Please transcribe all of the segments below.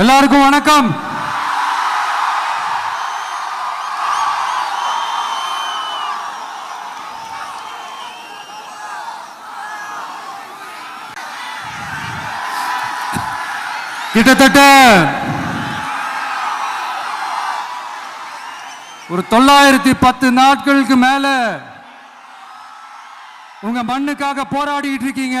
எல்லாருக்கும் வணக்கம். கிட்டத்தட்ட ஒரு தொள்ளாயிரத்தி பத்து நாட்களுக்கு மேல உங்க மண்ணுக்காக போராடிட்டு இருக்கீங்க.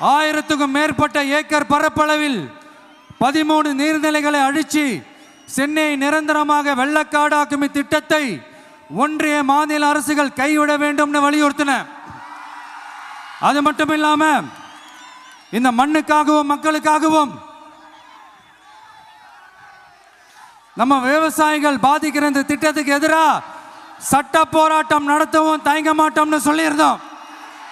ஆயிரத்துக்கும் மேற்பட்ட ஏக்கர் பரப்பளவில் பதிமூணு நீர்நிலைகளை அழிச்சு சென்னையை நிரந்தரமாக வெள்ளக்காடாக்கும் இத்திட்டத்தை ஒன்றிய மாநில அரசுகள் கைவிட வேண்டும்னு வலியுறுத்தின. அது மட்டும் இல்லாம இந்த மண்ணுக்காகவும் மக்களுக்காகவும் நம்ம விவசாயிகள் பாதிக்கிற இந்த திட்டத்துக்கு எதிராக சட்ட போராட்டம் நடத்தவும் தயங்க மாட்டோம்னு சொல்லியிருந்தோம்.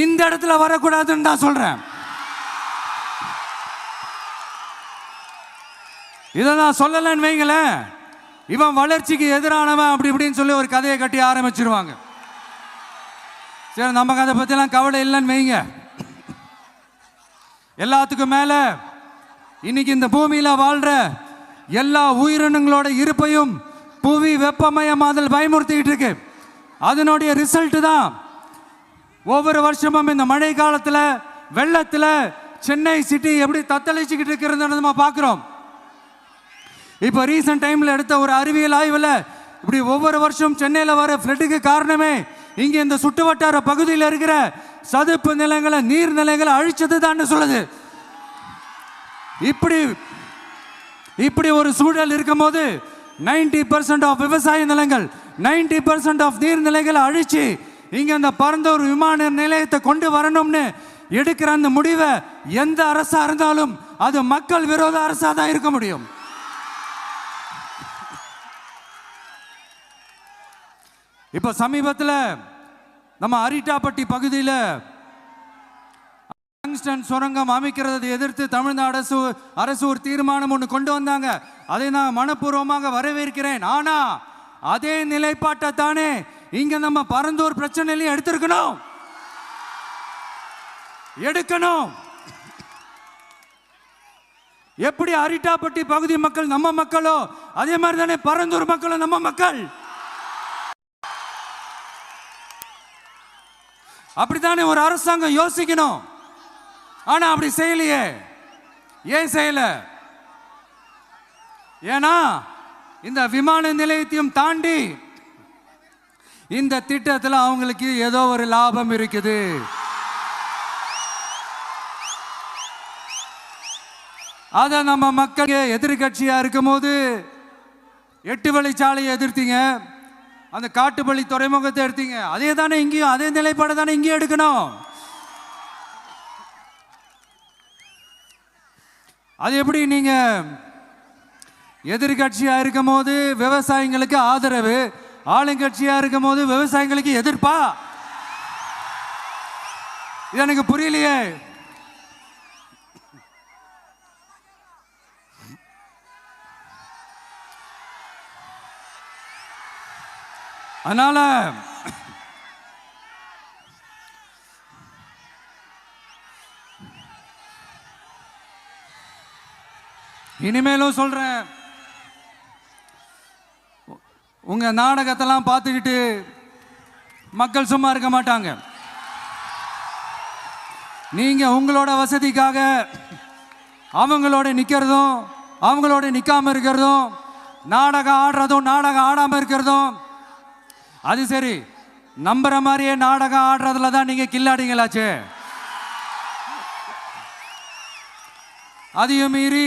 இந்த இடத்துல வரக்கூடாதுன்னு தான் சொல்றேன். இதை நான் சொல்லலைன்னு வைங்களேன். இவன் வளர்ச்சிக்கு எதிரானவன் அப்படி இப்படின்னு சொல்லி ஒரு கதையை கட்டி ஆரம்பிச்சிருவாங்க. சரி நமக்கு அதை பற்றிலாம் கவலை இல்லைன்னு வைங்க. எல்லாத்துக்கும் மேலே இன்னைக்கு இந்த பூமியில் வாழ்கிற எல்லா உயிரினங்களோட இருப்பையும் புவி வெப்பமயமாதல் பயமுறுத்திக்கிட்டு இருக்கு. அதனுடைய ரிசல்ட் தான் ஒவ்வொரு வருஷமும் இந்த மழை காலத்தில் வெள்ளத்தில் சென்னை சிட்டி எப்படி தத்தளிச்சுக்கிட்டு இருக்கிறது நம்ம பார்க்குறோம். இப்போ ரீசெண்ட் டைமில் எடுத்த ஒரு அறிவியல் ஆய்வில் இப்படி ஒவ்வொரு வருஷம் சென்னையில் வர ஃப்ளட்டுக்கு காரணமே இங்கே இந்த சுற்றுவட்டார பகுதியில் இருக்கிற சதுப்பு நிலங்களை நீர்நிலைகளை அழிச்சது தான் சொல்லுது. இப்படி இப்படி ஒரு சூழல் இருக்கும்போது நைன்டி பர்சன்ட் ஆஃப் விவசாய நிலங்கள் நைன்டி பர்சன்ட் ஆஃப் நீர்நிலைகளை அழிச்சு இங்கே அந்த பரந்தூர் விமான நிலையத்தை கொண்டு வரணும்னு எடுக்கிற அந்த முடிவை எந்த அரசாக இருந்தாலும் அது மக்கள் விரோத அரசாக தான் இருக்க முடியும். இப்போ சமீபத்தில் நம்ம அரிட்டாப்பட்டி பகுதியில் டங்ஸ்டன் சுரங்கம் அமைக்கிறதை எதிர்த்து தமிழ்நாடு அரசு அரசு ஒரு தீர்மானம் ஒன்று கொண்டு வந்தாங்க. அதை நான் மனப்பூர்வமாக வரவேற்கிறேன். ஆனால் அதே நிலைப்பாட்டை தானே இங்க நம்ம பரந்தூர் பிரச்சனையிலையும் எடுத்திருக்கணும். எடுக்கணும். எப்படி அரிட்டாப்பட்டி பகுதி மக்கள் நம்ம மக்களோ அதே மாதிரி தானே பரந்தூர் மக்களும் நம்ம மக்கள். அப்படித்தானே ஒரு அரசாங்கம் யோசிக்கணும். ஆனா அப்படி செய்யலையே. ஏன் செய்யல? ஏன்னா இந்த விமான நிலையத்தையும் தாண்டி இந்த திட்டத்தில் அவங்களுக்கு ஏதோ ஒரு லாபம் இருக்குது. அதை நம்ம மக்களுக்கு இருக்கும் இருக்கும்போது எட்டு வழிச்சாலையை எதிர்த்தீங்க. அந்த காட்டுப்பள்ளி துறைமுகத்தை எடுத்தீங்க. அதே தானே இங்கேயும் அதே நிலைப்பாடு தானே இங்கேயும் எடுக்கணும். அது எப்படி நீங்கள் எதிர்கட்சியாக இருக்கும் போது விவசாயிங்களுக்கு ஆதரவு ஆளுங்கட்சியா இருக்கும் போது விவசாயிகளுக்கு எதிர்ப்பா? இது எனக்கு புரியலையே. அதனால இனிமேலும் சொல்றேன். உங்க நாடகத்தெல்லாம் பார்த்துக்கிட்டு மக்கள் சும்மா இருக்க மாட்டாங்க. நீங்க உங்களோட வசதிக்காக அவங்களோட நிற்கிறதும் அவங்களோட நிற்காமல் இருக்கிறதும் நாடகம் ஆடுறதும் நாடகம் ஆடாமல் இருக்கிறதும் அது சரி நம்புற மாதிரியே நாடகம் ஆடுறதுல தான் நீங்க கில்லாடிங்களாச்சே. அதையும் மீறி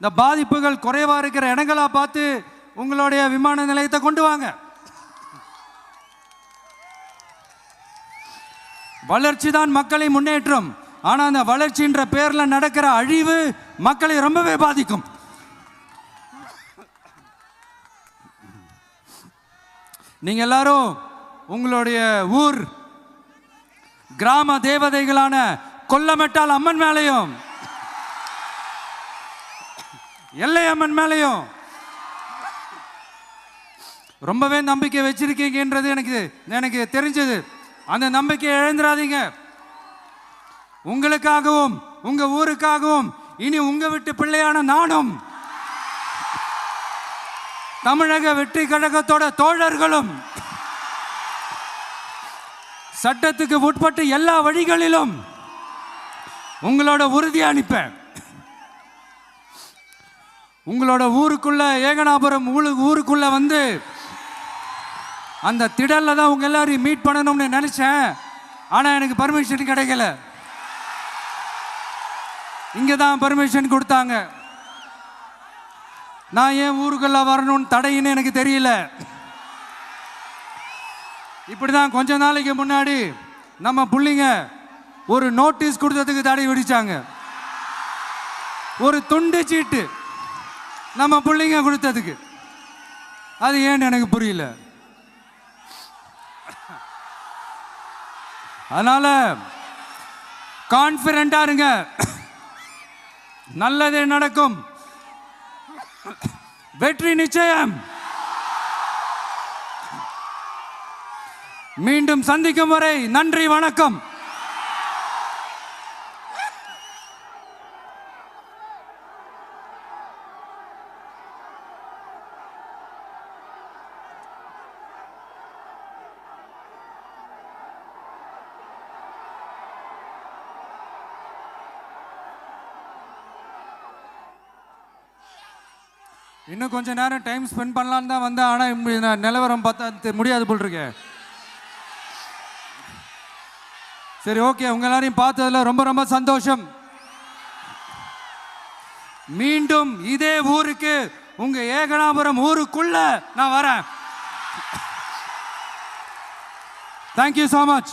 இந்த பாதிப்புகள் குறைவாக இருக்கிற இடங்களா பார்த்து உங்களுடைய விமான நிலையத்தை கொண்டு வாங்க. வளர்ச்சி தான் மக்களை முன்னேற்றம். ஆனால் அந்த வளர்ச்சின்ற பேரில் நடக்கிற அழிவு மக்களை ரொம்பவே பாதிக்கும். நீங்க எல்லாரும் உங்களுடைய ஊர் கிராம தேவதைகளான கொல்லமெட்டால் அம்மன் மேலையும் எல்லையம்மன் மேலையும். ரொம்பவே நம்பிக்கை வச்சிருக்கீங்கன்றது எனக்கு எனக்கு தெரிஞ்சது. அந்த நம்பிக்கையை இழந்துடாதீங்க. உங்களுக்காகவும் உங்க ஊருக்காகவும் இனி உங்க விட்டு பிள்ளையான நானும் தமிழக வெற்றி கழகத்தோட தோழர்களும் சட்டத்துக்கு உட்பட்டு எல்லா வழிகளிலும் உங்களோட உறுதி அனுப்பேன் உங்களோட ஊருக்குள்ள ஏகனாபுரம் ஊருக்குள்ள வந்து அந்த திடல்ல தான் உங்க எல்லாரையும் மீட் பண்ணணும்னு நினைச்சேன். ஆனா எனக்கு பர்மிஷன் கிடைக்கல. இங்கே தான் பர்மிஷன் கொடுத்தாங்க. நான் ஏன் ஊருக்குள்ள வரணும்னு தடையின்னு எனக்கு தெரியல. இப்படிதான் கொஞ்ச நாளைக்கு முன்னாடி நம்ம பிள்ளைங்க ஒரு நோட்டீஸ் கொடுத்ததுக்கு தடை விடிச்சாங்க. ஒரு துண்டு சீட்டு. நம்ம பிள்ளைங்க கொடுத்ததுக்கு. அது ஏன்னு எனக்கு புரியல. அதனால கான்பிடண்டா இருங்க. நல்லது நடக்கும். வெற்றி நிச்சயம். மீண்டும் சந்திக்கும் வரை நன்றி வணக்கம். இன்னும் கொஞ்ச நேரம் டைம் ஸ்பெண்ட் பண்ணலான்னு தான் வந்தேன் ஆனால் நிலவரம் பார்த்தா முடியாது போல் இருக்கே. சரி ஓகே உங்க எல்லாரையும் பார்த்ததுல ரொம்ப ரொம்ப சந்தோஷம். மீண்டும் இதே ஊருக்கு உங்க ஏகனாபுரம் ஊருக்குள்ள நான் வரேன். Thank you so much